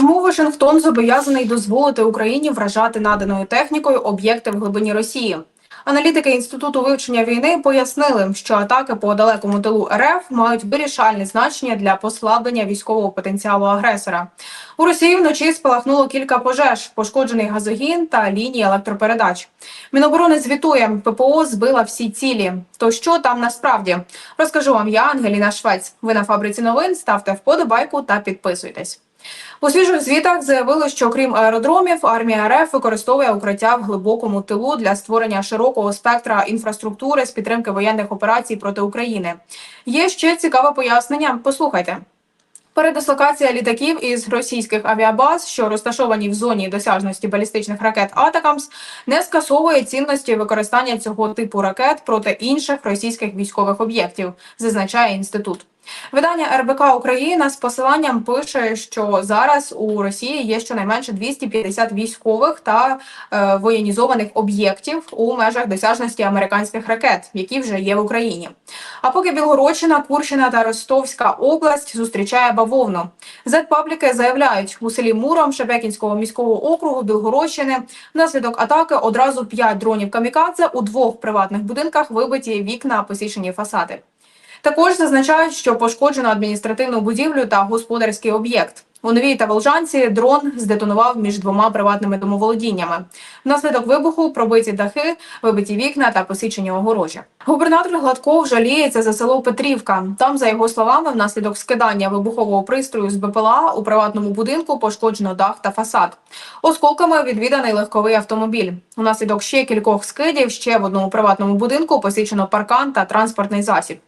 Чому Вашингтон зобов'язаний дозволити Україні вражати наданою технікою об'єкти в глибині Росії? Аналітики інституту вивчення війни пояснили, що атаки по далекому тилу РФ мають вирішальне значення для послаблення військового потенціалу агресора. У Росії вночі спалахнуло кілька пожеж, пошкоджений газогін та лінії електропередач. Міноборони звітує, ППО збила всі цілі. То що там насправді розкажу вам я, Ангеліна Швець. Ви на фабриці новин ставте вподобайку та підписуйтесь. У свіжих звітах заявили, що крім аеродромів, армія РФ використовує укриття в глибокому тилу для створення широкого спектра інфраструктури з підтримки воєнних операцій проти України. Є ще цікаве пояснення. Послухайте. Передислокація літаків із російських авіабаз, що розташовані в зоні досяжності балістичних ракет Атакамс, не скасовує цінності використання цього типу ракет проти інших російських військових об'єктів, зазначає інститут. Видання РБК Україна з посиланням пише, що зараз у Росії є щонайменше 250 військових та е, воєнізованих об'єктів у межах досяжності американських ракет, які вже є в Україні. А поки Білгородщина, Курщина та Ростовська область зустрічає бавовну. Зетпабліки заявляють, у селі Муром Шебекінського міського округу Білгородщини внаслідок атаки одразу п'ять дронів камікадзе у двох приватних будинках вибиті вікна, посічені фасади. Також зазначають, що пошкоджено адміністративну будівлю та господарський об'єкт. У новій та Волжанці дрон здетонував між двома приватними домоволодіннями. Внаслідок вибуху пробиті дахи, вибиті вікна та посічені огорожі. Губернатор Гладков жаліється за село Петрівка. Там, за його словами, внаслідок скидання вибухового пристрою з БПЛА у приватному будинку пошкоджено дах та фасад. Осколками відвіданий легковий автомобіль. Унаслідок ще кількох скидів ще в одному приватному будинку посічено паркан та транспортний засіб.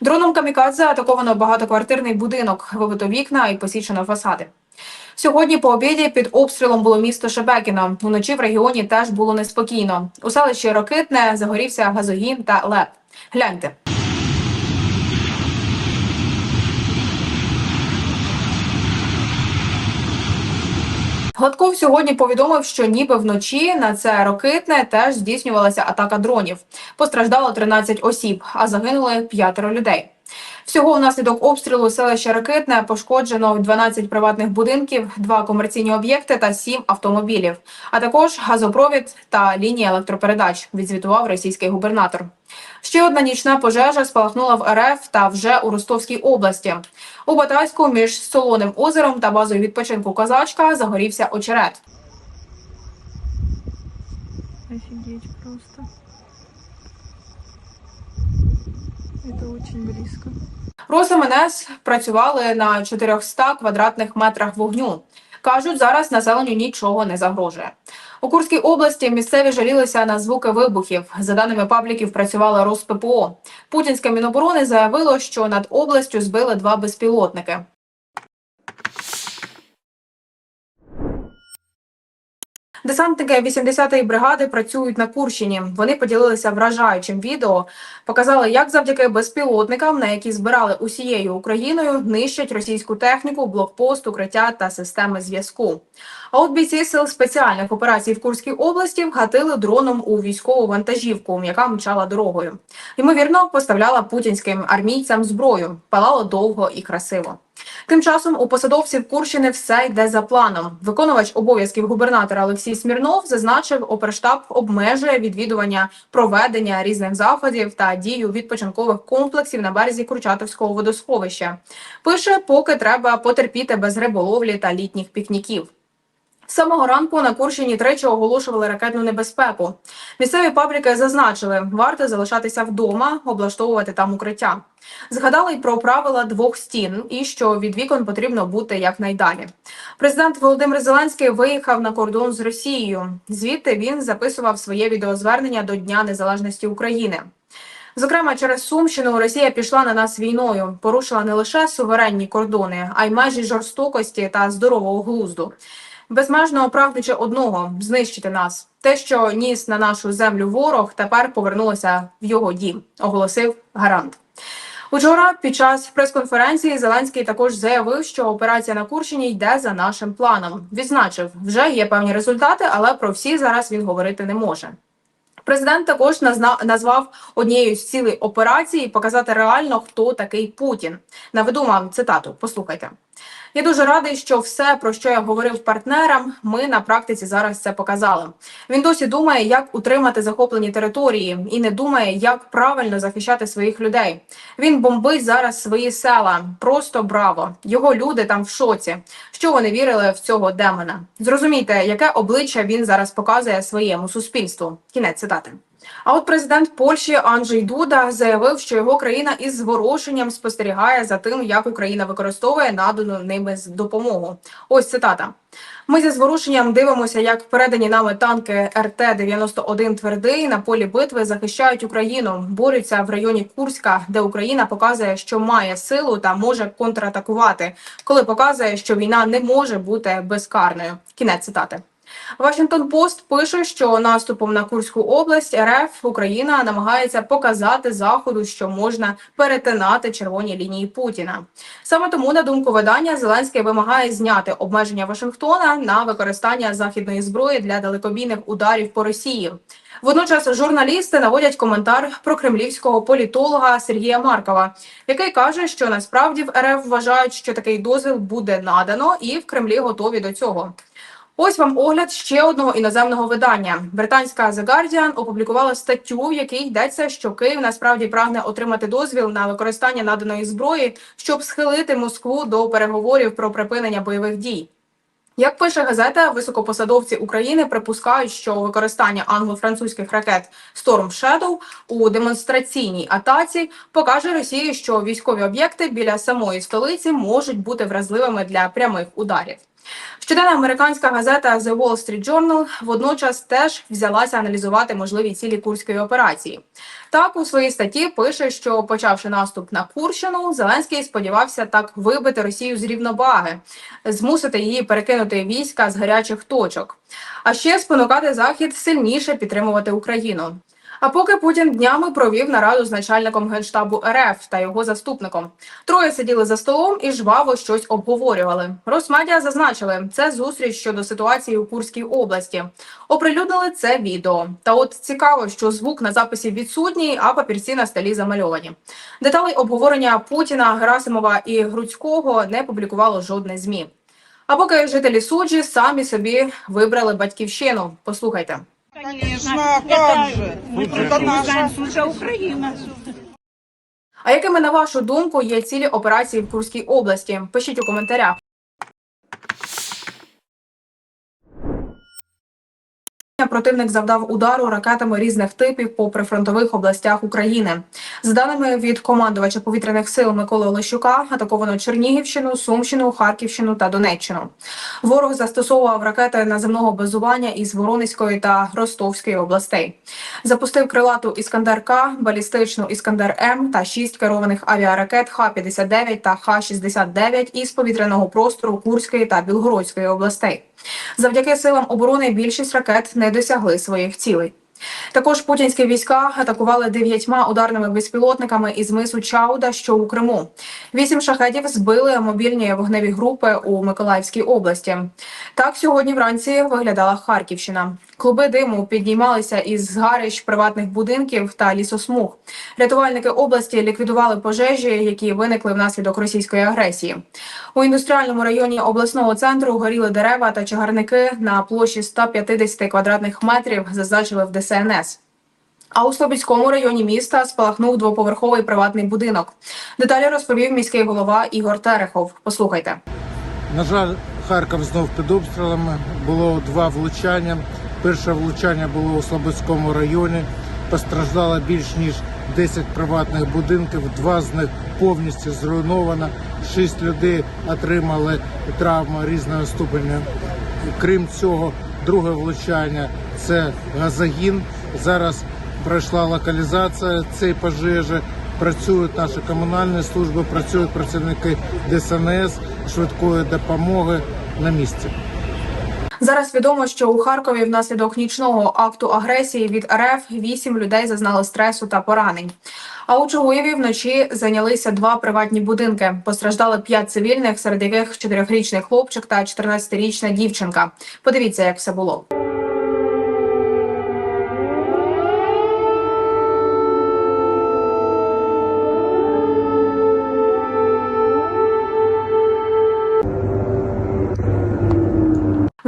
Дроном камікадзе атаковано багатоквартирний будинок, вибито вікна і посічено фасади. Сьогодні по обіді під обстрілом було місто Шебекіно. Уночі в регіоні теж було неспокійно. У селищі Рокитне загорівся газогін та леп. Гляньте. Гладков сьогодні повідомив, що ніби вночі на це рокитне теж здійснювалася атака дронів. Постраждало 13 осіб, а загинули п'ятеро людей. Всього внаслідок обстрілу селища Ракитне пошкоджено 12 приватних будинків, два комерційні об'єкти та 7 автомобілів, а також газопровід та лінії електропередач. Відзвітував російський губернатор. Ще одна нічна пожежа спалахнула в РФ та вже у Ростовській області. У Батайську між Солоним озером та базою відпочинку Козачка загорівся очерет. Офигеть просто. Это очень близко. РосМНС працювали на 400 квадратних метрах вогню. Кажуть, зараз населенню нічого не загрожує. У Курській області місцеві жалілися на звуки вибухів. За даними пабліків, працювала РосППО. Путінське міноборони заявило, що над областю збили два безпілотники. Десантники 80-ї бригади працюють на Курщині. Вони поділилися вражаючим відео, показали, як завдяки безпілотникам, на які збирали усією Україною, нищать російську техніку, блокпост, укриття та системи зв'язку. А от бійці сил спеціальних операцій в Курській області вгатили дроном у військову вантажівку, яка мчала дорогою. Ймовірно, поставляла путінським армійцям зброю. Палало довго і красиво. Тим часом у посадовців Курщини все йде за планом. Виконувач обов'язків губернатора Олексій Смірнов зазначив, оперштаб обмежує відвідування проведення різних заходів та дію відпочинкових комплексів на березі Курчатовського водосховища. Пише, поки треба потерпіти без риболовлі та літніх пікніків. З самого ранку на Курщині тричі оголошували ракетну небезпеку. Місцеві пабліки зазначили, варто залишатися вдома, облаштовувати там укриття. Згадали й про правила двох стін і що від вікон потрібно бути якнайдалі. Президент Володимир Зеленський виїхав на кордон з Росією. Звідти він записував своє відеозвернення до Дня Незалежності України. Зокрема, через Сумщину Росія пішла на нас війною, порушила не лише суверенні кордони, а й межі жорстокості та здорового глузду. Безмежно прагнучи одного знищити нас. Те, що ніс на нашу землю ворог, тепер повернулося в його дім, оголосив гарант. Учора під час прес-конференції Зеленський також заявив, що операція на Курщині йде за нашим планом. Відзначив, вже є певні результати, але про всі зараз він говорити не може. Президент також назвав однією з цілей операції показати реально, хто такий Путін. Наведу вам цитату. Послухайте. Я дуже радий, що все, про що я говорив партнерам, ми на практиці зараз це показали. Він досі думає, як утримати захоплені території, і не думає, як правильно захищати своїх людей. Він бомбить зараз свої села. Просто браво! Його люди там в шоці. Що вони вірили в цього демона? Зрозумійте, яке обличчя він зараз показує своєму суспільству. Кінець цитати. А от президент Польщі Анджей Дуда заявив, що його країна із зворушенням спостерігає за тим, як Україна використовує надану ними допомогу. Ось цитата. Ми зі зворушенням дивимося, як передані нами танки РТ-91 твердий на полі битви захищають Україну, борються в районі Курська, де Україна показує, що має силу та може контратакувати, коли показує, що війна не може бути безкарною. Кінець цитати. Вашингтон Пост пише, що наступом на Курську область РФ Україна намагається показати заходу, що можна перетинати червоні лінії Путіна. Саме тому, на думку видання, Зеленський вимагає зняти обмеження Вашингтона на використання західної зброї для далекобійних ударів по Росії. Водночас журналісти наводять коментар про кремлівського політолога Сергія Маркова, який каже, що насправді в РФ вважають, що такий дозвіл буде надано, і в Кремлі готові до цього. Ось вам огляд ще одного іноземного видання. Британська The Guardian опублікувала статтю, в якій йдеться, що Київ насправді прагне отримати дозвіл на використання наданої зброї, щоб схилити Москву до переговорів про припинення бойових дій. Як пише газета, високопосадовці України припускають, що використання англо-французьких ракет Storm Shadow у демонстраційній атаці покаже Росії, що військові об'єкти біля самої столиці можуть бути вразливими для прямих ударів. Щоденна американська газета The Wall Street Journal водночас теж взялася аналізувати можливі цілі курської операції. Так у своїй статті пише, що почавши наступ на Курщину, Зеленський сподівався так вибити Росію з рівноваги, змусити її перекинути війська з гарячих точок, а ще спонукати Захід сильніше підтримувати Україну. А поки Путін днями провів нараду з начальником генштабу РФ та його заступником. Троє сиділи за столом і жваво щось обговорювали. Росмедіа зазначили, це зустріч щодо ситуації у Курській області. Оприлюднили це відео. Та от цікаво, що звук на записі відсутній, а папірці на столі замальовані. Деталей обговорення Путіна, Герасимова і Груцького не публікувало жодне змі. А поки жителі суджі самі собі вибрали батьківщину. Послухайте. Конечно, а как же? Мы это наша Суджа Україна. А якими на вашу думку є цілі операції в Курській області? Пишіть у коментарях. Противник завдав удару ракетами різних типів по прифронтових областях України. За даними від командувача повітряних сил Миколи Олещука, атаковано Чернігівщину, Сумщину, Харківщину та Донеччину. Ворог застосовував ракети наземного базування із Воронезької та Ростовської областей. Запустив крилату Іскандер К, балістичну Іскандер М та шість керованих авіаракет Х-59 та Х-69 із повітряного простору Курської та Білгородської областей. Завдяки силам оборони більшість ракет не досягли своїх цілей. Також путінські війська атакували дев'ятьма ударними безпілотниками із мису Чауда, що у Криму. Вісім шахедів збили мобільні вогневі групи у Миколаївській області. Так сьогодні вранці виглядала Харківщина. Клуби диму піднімалися із згарищ приватних будинків та лісосмуг. Рятувальники області ліквідували пожежі, які виникли внаслідок російської агресії. У індустріальному районі обласного центру горіли дерева та чагарники на площі 150 квадратних метрів, зазначили в ДСНС. А у Слобідському районі міста спалахнув двоповерховий приватний будинок. Деталі розповів міський голова Ігор Терехов. Послухайте. На жаль, Харків знов під обстрілами. Було два влучання. Перше влучання було у Слободському районі. Постраждало більш ніж 10 приватних будинків. Два з них повністю зруйновано. Шість людей отримали травми різного ступеня. Крім цього, друге влучання це газогін. Зараз пройшла локалізація цієї пожежі. Працюють наші комунальні служби, працюють працівники ДСНС, швидкої допомоги на місці. Зараз відомо, що у Харкові внаслідок нічного акту агресії від РФ вісім людей зазнали стресу та поранень. А у Чугуєві вночі зайнялися два приватні будинки. Постраждали п'ять цивільних, серед яких чотирьохрічний хлопчик та 14-річна дівчинка. Подивіться, як все було.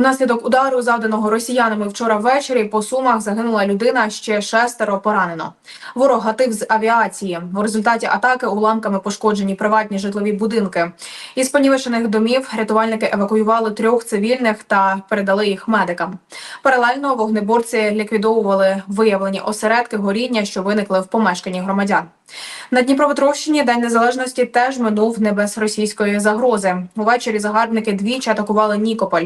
Внаслідок удару, завданого росіянами вчора ввечері, по сумах загинула людина, ще шестеро поранено. Ворог гатив з авіації. У результаті атаки уламками пошкоджені приватні житлові будинки. Із понівечених домів рятувальники евакуювали трьох цивільних та передали їх медикам. Паралельно вогнеборці ліквідовували виявлені осередки горіння, що виникли в помешканні громадян. На Дніпропетровщині День Незалежності теж минув не без російської загрози. Увечері загарбники двічі атакували Нікополь.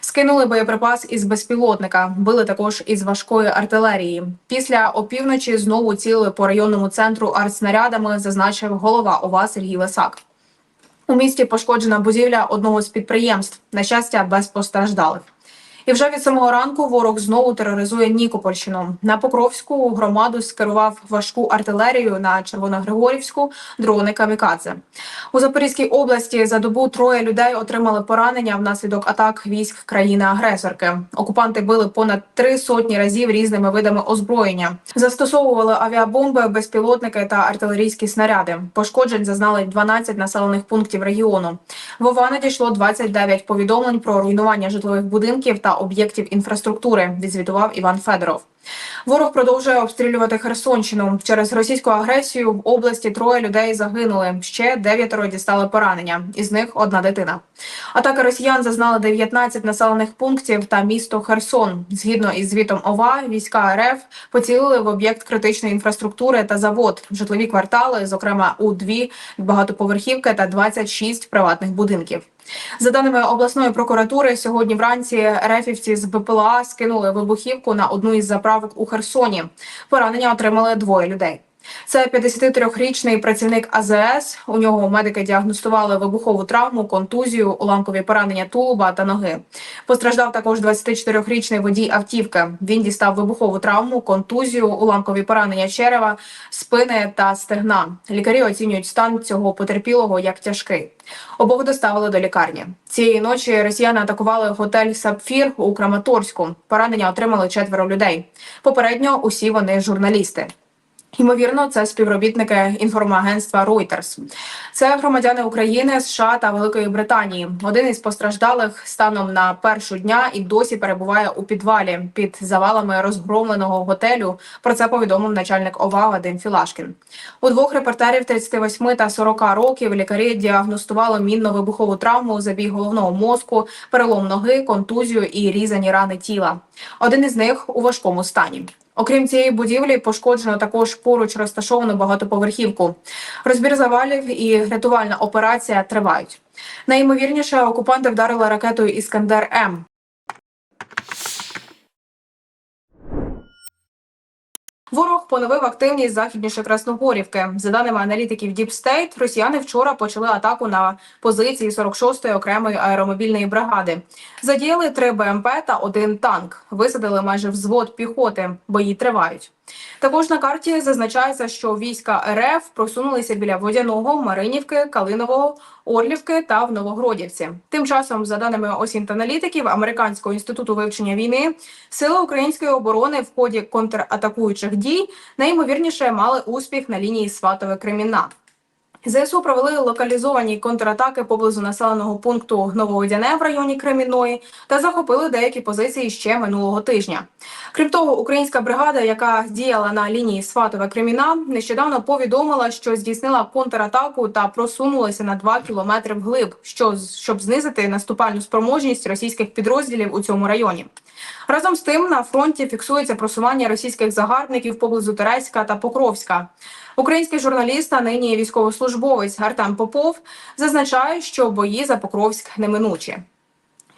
Скинули боєприпас із безпілотника, били також із важкої артилерії. Після опівночі знову цілили по районному центру артснарядами, зазначив голова ОВА Сергій Лисак. У місті пошкоджена будівля одного з підприємств. На щастя, без постраждалих. І вже від самого ранку ворог знову тероризує Нікопольщину. На Покровську громаду скерував важку артилерію на Червоногригорівську дрони камікадзе. У Запорізькій області за добу троє людей отримали поранення внаслідок атак військ країни-агресорки. Окупанти били понад три сотні разів різними видами озброєння. Застосовували авіабомби, безпілотники та артилерійські снаряди. Пошкоджень зазнали 12 населених пунктів регіону. В ОВА надійшло 29 повідомлень про руйнування житлових будинків та об'єктів інфраструктури. Відзвітував Іван Федоров. Ворог продовжує обстрілювати Херсонщину. Через російську агресію в області троє людей загинули. Ще дев'ятеро дістали поранення. Із них одна дитина. Атака росіян зазнали 19 населених пунктів та місто Херсон. Згідно із звітом ОВА, війська РФ поцілили в об'єкт критичної інфраструктури та завод, житлові квартали, зокрема у дві багатоповерхівки та 26 приватних будинків. За даними обласної прокуратури, сьогодні вранці рефівці з БПЛА скинули вибухівку на одну із заправок у Херсоні. Поранення отримали двоє людей. Це 53-річний працівник АЗС. У нього медики діагностували вибухову травму, контузію, уламкові поранення тулуба та ноги. Постраждав також 24-річний водій автівки. Він дістав вибухову травму, контузію, уламкові поранення черева, спини та стегна. Лікарі оцінюють стан цього потерпілого як тяжкий. Обох доставили до лікарні. Цієї ночі росіяни атакували готель Сапфір у Краматорську. Поранення отримали четверо людей. Попередньо усі вони журналісти. Ймовірно, це співробітники інформагентства Reuters. Це громадяни України, США та Великої Британії. Один із постраждалих станом на першу дня і досі перебуває у підвалі під завалами розгромленого готелю. Про це повідомив начальник ОВА Вадим Філашкін. У двох репортерів 38 та 40 років лікарі діагностували мінно-вибухову травму, забіг головного мозку, перелом ноги, контузію і різані рани тіла. Один із них у важкому стані. Окрім цієї будівлі, пошкоджено також поруч розташовану багатоповерхівку. Розбір завалів і рятувальна операція тривають. Найімовірніше, окупанти вдарили ракетою Іскандер М. Ворог поновив активність західніше Красногорівки. За даними аналітиків State, росіяни вчора почали атаку на позиції 46-ї окремої аеромобільної бригади. Задіяли три БМП та один танк. Висадили майже взвод піхоти. Бої тривають. Також на карті зазначається, що війська РФ просунулися біля Водяного, Маринівки, Калинового, Орлівки та в Новогродівці. Тим часом, за даними осінт-аналітиків Американського інституту вивчення війни, сили української оборони в ході контратакуючих дій найімовірніше мали успіх на лінії Сватове Кремінна. ЗСУ провели локалізовані контратаки поблизу населеного пункту Нововодяне в районі Кремінної та захопили деякі позиції ще минулого тижня. Крім того, українська бригада, яка діяла на лінії Сватове Креміна, нещодавно повідомила, що здійснила контратаку та просунулася на 2 кілометри вглиб, що щоб знизити наступальну спроможність російських підрозділів у цьому районі. Разом з тим на фронті фіксується просування російських загарбників поблизу Терецька та Покровська. Український журналіст, а нині військовослужбовець Артем Попов, зазначає, що бої за Покровськ неминучі.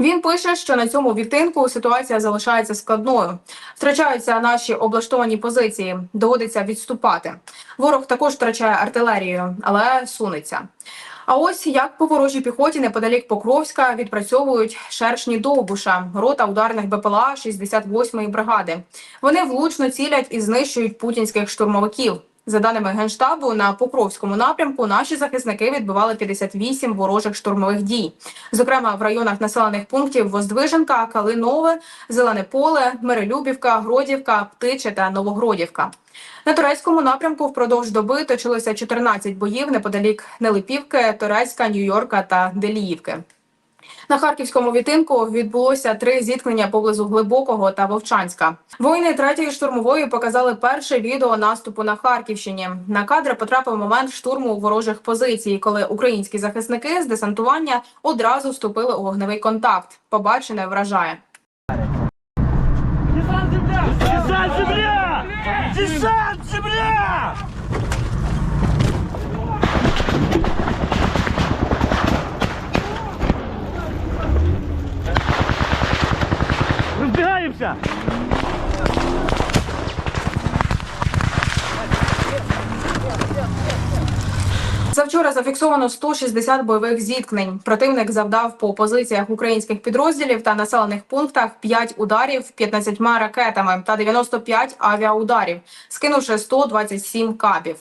Він пише, що на цьому відтинку ситуація залишається складною. Втрачаються наші облаштовані позиції, доводиться відступати. Ворог також втрачає артилерію, але сунеться. А ось як по ворожій піхоті неподалік Покровська відпрацьовують шершні довбуша, рота ударних БПЛА 68-ї бригади. Вони влучно цілять і знищують путінських штурмовиків. За даними генштабу, на Покровському напрямку наші захисники відбивали 58 ворожих штурмових дій, зокрема в районах населених пунктів Воздвиженка, Калинове, Зелене Поле, Миролюбівка, Гродівка, Птиче та Новогродівка. На турецькому напрямку впродовж доби точилося 14 боїв неподалік Нелипівки, Турецька, Нью-Йорка та Деліївки. На харківському відтинку відбулося три зіткнення поблизу глибокого та Вовчанська. Воїни третьої штурмової показали перше відео наступу на Харківщині. На кадри потрапив момент штурму ворожих позицій, коли українські захисники з десантування одразу вступили у вогневий контакт. Побачене вражає. Десант земля! Десант земля! Разбегаемся! Завчора зафіксовано 160 бойових зіткнень. Противник завдав по позиціях українських підрозділів та населених пунктах 5 ударів 15 ракетами та 95 авіаударів, скинувши 127 кабів.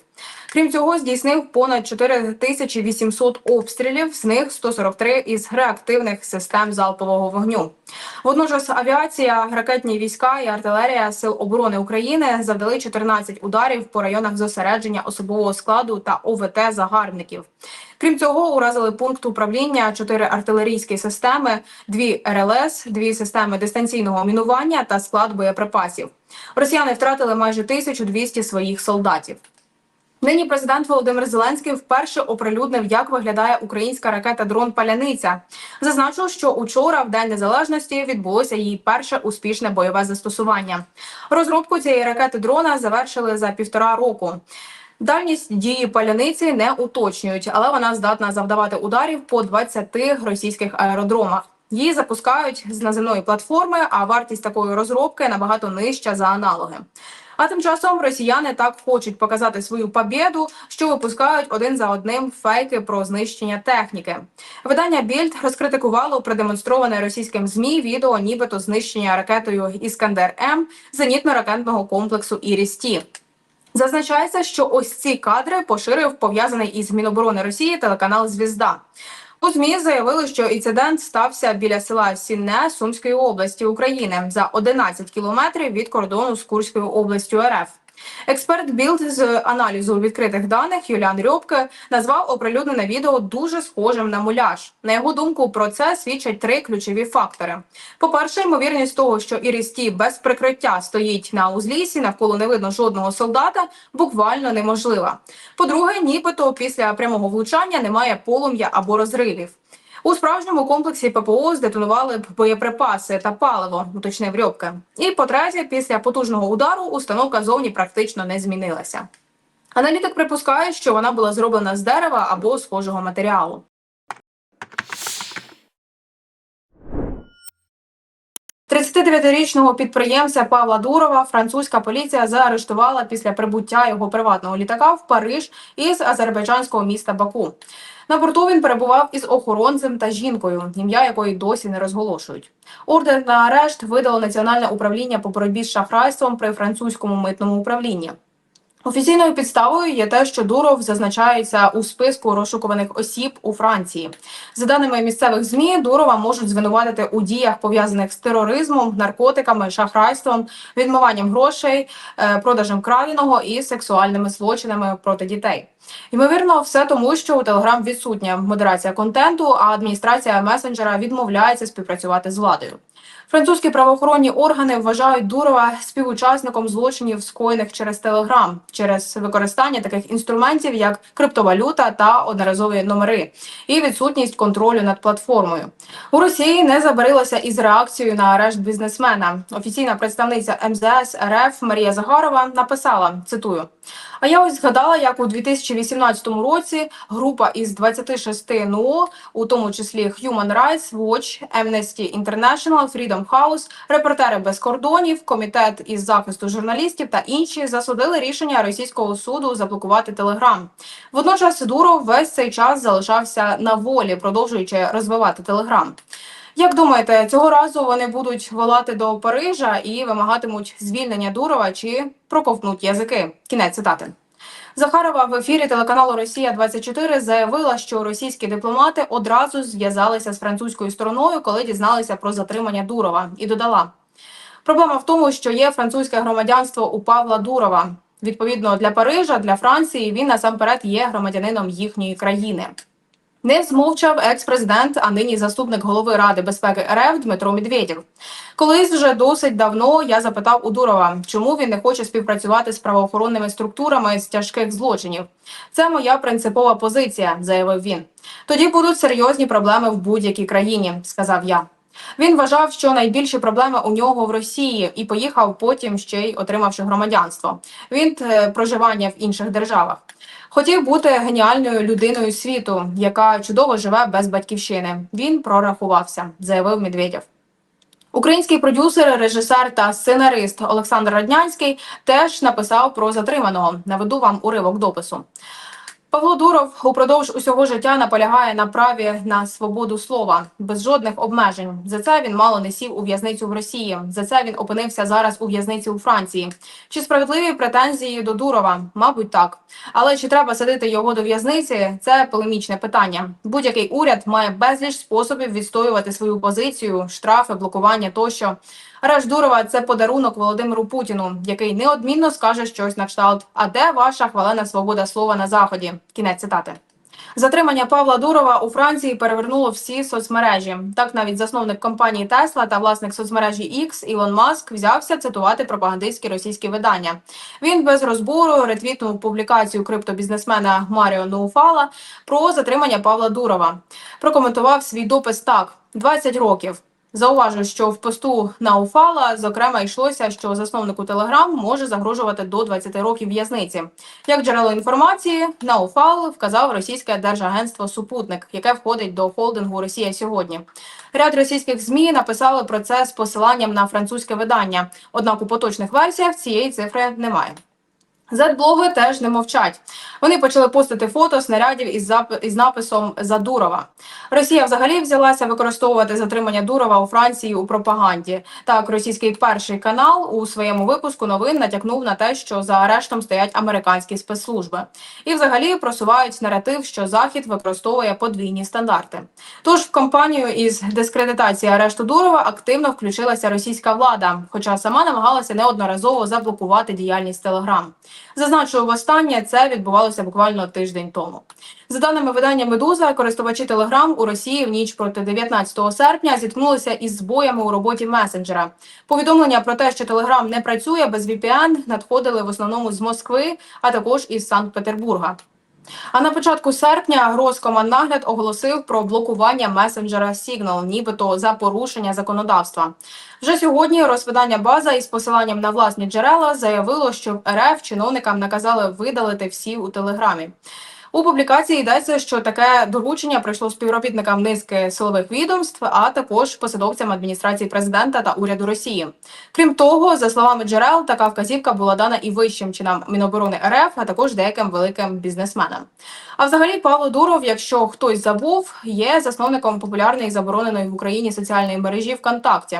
Крім цього, здійснив понад 4800 обстрілів, з них 143 із реактивних систем залпового вогню. Водночас авіація, ракетні війська і артилерія Сил оборони України завдали 14 ударів по районах зосередження особового складу та ОВТ загарбників. Крім цього, уразили пункт управління, чотири артилерійські системи, дві РЛС, дві системи дистанційного мінування та склад боєприпасів. Росіяни втратили майже 1200 своїх солдатів. Нині президент Володимир Зеленський вперше оприлюднив, як виглядає українська ракета дрон Паляниця. Зазначив, що учора, в день незалежності, відбулося її перше успішне бойове застосування. Розробку цієї ракети дрона завершили за півтора року. Дальність дії паляниці не уточнюють, але вона здатна завдавати ударів по 20 російських аеродромах. Її запускають з наземної платформи, а вартість такої розробки набагато нижча за аналоги. А тим часом росіяни так хочуть показати свою побєду, що випускають один за одним фейки про знищення техніки. Видання Більд розкритикувало продемонстроване російським змі відео, нібито знищення ракетою Іскандер М зенітно-ракетного комплексу Іріс-Ті. Зазначається, що ось ці кадри поширив пов'язаний із Міноборони Росії телеканал Звізда. У ЗМІ заявили, що інцидент стався біля села Сінне Сумської області України за 11 кілометрів від кордону з Курською областю РФ. Експерт Білд з аналізу відкритих даних Юліан Рьобке назвав оприлюднене відео дуже схожим на муляж. На його думку, про це свідчать три ключові фактори: по-перше, ймовірність того, що Ірісті без прикриття стоїть на узлісі, навколо не видно жодного солдата, буквально неможлива. По-друге, нібито після прямого влучання немає полум'я або розривів. У справжньому комплексі ППО здетонували б боєприпаси та паливо, уточнив Рьобке. І по-третє, після потужного удару установка зовні практично не змінилася. Аналітик припускає, що вона була зроблена з дерева або схожого матеріалу. – 39-річного підприємця Павла Дурова французька поліція заарештувала після прибуття його приватного літака в Париж із азербайджанського міста Баку. На борту він перебував із охоронцем та жінкою, ім'я якої досі не розголошують. Ордер на арешт видало Національне управління по боротьбі з шахрайством при французькому митному управлінні. Офіційною підставою є те, що Дуров зазначається у списку розшукуваних осіб у Франції. За даними місцевих змі, Дурова можуть звинуватити у діях пов'язаних з тероризмом, наркотиками, шахрайством, відмиванням грошей, е, продажем краденого і сексуальними злочинами проти дітей. Ймовірно, все тому, що у Телеграм відсутня модерація контенту, а адміністрація месенджера відмовляється співпрацювати з владою. Французькі правоохоронні органи вважають Дурова співучасником злочинів, скоєних через Телеграм, через використання таких інструментів, як криптовалюта та одноразові номери, і відсутність контролю над платформою. У Росії не забарилася із реакцією на арешт бізнесмена. Офіційна представниця МЗС РФ Марія Загарова написала: цитую. А я ось згадала, як у 2018 році група із 26 НУО, у тому числі Human Rights Watch, Amnesty International, Freedom House, Репортери без кордонів, Комітет із захисту журналістів та інші засудили рішення російського суду заблокувати Телеграм. Водночас Дуров весь цей час залишався на волі, продовжуючи розвивати Телеграм. Як думаєте, цього разу вони будуть волати до Парижа і вимагатимуть звільнення Дурова чи проковтнуть язики? Кінець цитати. Захарова в ефірі телеканалу Росія 24 заявила, що російські дипломати одразу зв'язалися з французькою стороною, коли дізналися про затримання Дурова, і додала: проблема в тому, що є французьке громадянство у Павла Дурова. Відповідно для Парижа, для Франції він насамперед є громадянином їхньої країни. Не змовчав екс-президент, а нині заступник голови Ради безпеки РФ Дмитро Медведєв. Колись вже досить давно я запитав у Дурова, чому він не хоче співпрацювати з правоохоронними структурами з тяжких злочинів. Це моя принципова позиція, заявив він. Тоді будуть серйозні проблеми в будь-якій країні, сказав я. Він вважав, що найбільші проблеми у нього в Росії, і поїхав потім ще й отримавши громадянство. Він е, проживання в інших державах. Хотів бути геніальною людиною світу, яка чудово живе без батьківщини. Він прорахувався, заявив Медведєв. Український продюсер, режисер та сценарист Олександр Раднянський теж написав про затриманого. Наведу вам уривок допису. Павло Дуров упродовж усього життя наполягає на праві на свободу слова без жодних обмежень. За це він мало не сів у в'язницю в Росії. За це він опинився зараз у в'язниці у Франції. Чи справедливі претензії до Дурова? Мабуть, так. Але чи треба садити його до в'язниці? Це полемічне питання. Будь-який уряд має безліч способів відстоювати свою позицію, штрафи, блокування тощо. Арешт Дурова це подарунок Володимиру Путіну, який неодмінно скаже щось на кшталт. А де ваша хвалена свобода слова на заході? Кінець цитати. Затримання Павла Дурова у Франції перевернуло всі соцмережі. Так навіть засновник компанії Тесла та власник соцмережі X Ілон Маск взявся цитувати пропагандистські російські видання. Він без розбору ретвітнув публікацію криптобізнесмена Маріо Ноуфала про затримання Павла Дурова. Прокоментував свій допис так: 20 років. Зауважу, що в посту Науфала зокрема йшлося, що засновнику Телеграм може загрожувати до 20 років в'язниці. Як джерело інформації, Науфал вказав російське держагентство Супутник, яке входить до холдингу Росія сьогодні. Ряд російських змі написали про це з посиланням на французьке видання. Однак у поточних версіях цієї цифри немає. Зетблоги теж не мовчать. Вони почали постити фото снарядів із із написом за Дурова. Росія взагалі взялася використовувати затримання Дурова у Франції у пропаганді. Так, російський перший канал у своєму випуску новин натякнув на те, що за арештом стоять американські спецслужби, і взагалі просувають наратив, що Захід використовує подвійні стандарти. Тож в кампанію із дискредитації арешту Дурова активно включилася російська влада, хоча сама намагалася неодноразово заблокувати діяльність Телеграм. Зазначу, востаннє це відбувалося буквально тиждень тому. За даними видання Медуза, користувачі Телеграм у Росії в ніч проти 19 серпня зіткнулися із збоями у роботі месенджера. Повідомлення про те, що Телеграм не працює без VPN, надходили в основному з Москви, а також із Санкт-Петербурга. А на початку серпня Роскоманнагляд оголосив про блокування месенджера Signal, нібито за порушення законодавства. Вже сьогодні розвидання база із посиланням на власні джерела заявило, що РФ чиновникам наказали видалити всі у телеграмі. У публікації йдеться, що таке доручення прийшло співробітникам низки силових відомств, а також посадовцям адміністрації президента та уряду Росії. Крім того, за словами джерел, така вказівка була дана і вищим чинам Міноборони РФ, а також деяким великим бізнесменам. А взагалі, Павло Дуров, якщо хтось забув, є засновником популярної забороненої в Україні соціальної мережі ВКонтакті.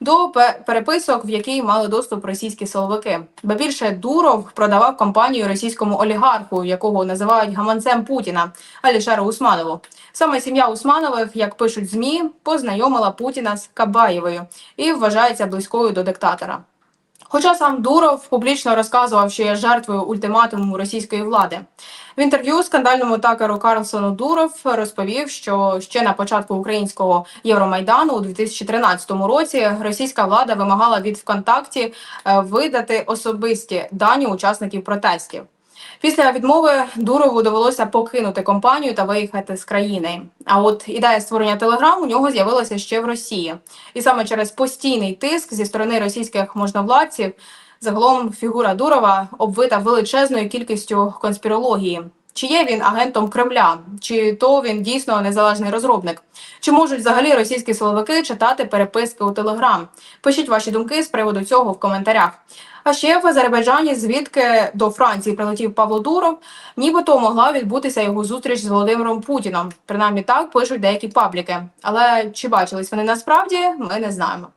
До переписок, в якій мали доступ російські силовики, ба більше Дуров продавав компанію російському олігарху, якого називають гаманцем Путіна Алішеру Усманову. Саме сім'я Усманових, як пишуть змі, познайомила Путіна з Кабаєвою і вважається близькою до диктатора. Хоча сам Дуров публічно розказував, що є жертвою ультиматуму російської влади. В інтерв'ю скандальному такеру Карлсону Дуров розповів, що ще на початку українського Євромайдану у 2013 році російська влада вимагала від ВКонтакті е, видати особисті дані учасників протестів. Після відмови Дурову довелося покинути компанію та виїхати з країни. А от ідея створення Телеграм у нього з'явилася ще в Росії, і саме через постійний тиск зі сторони російських можновладців загалом фігура Дурова обвита величезною кількістю конспірології. Чи є він агентом Кремля, чи то він дійсно незалежний розробник? Чи можуть взагалі російські силовики читати переписки у Телеграм? Пишіть ваші думки з приводу цього в коментарях. А ще в Азербайджані, звідки до Франції прилетів Павло Дуров, нібито могла відбутися його зустріч з Володимиром Путіном. Принаймні так пишуть деякі пабліки. Але чи бачились вони насправді, ми не знаємо.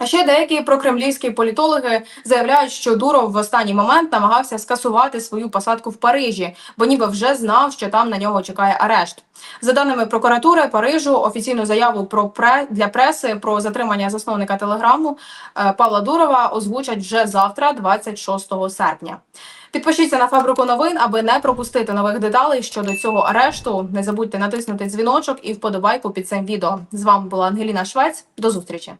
А ще деякі прокремлівські політологи заявляють, що Дуров в останній момент намагався скасувати свою посадку в Парижі, бо ніби вже знав, що там на нього чекає арешт. За даними прокуратури Парижу, офіційну заяву про пре для преси про затримання засновника телеграму е, Павла Дурова озвучать вже завтра, 26 серпня. Підпишіться на фабрику новин, аби не пропустити нових деталей щодо цього арешту. Не забудьте натиснути дзвіночок і вподобайку під цим відео. З вами була Ангеліна Швець. До зустрічі.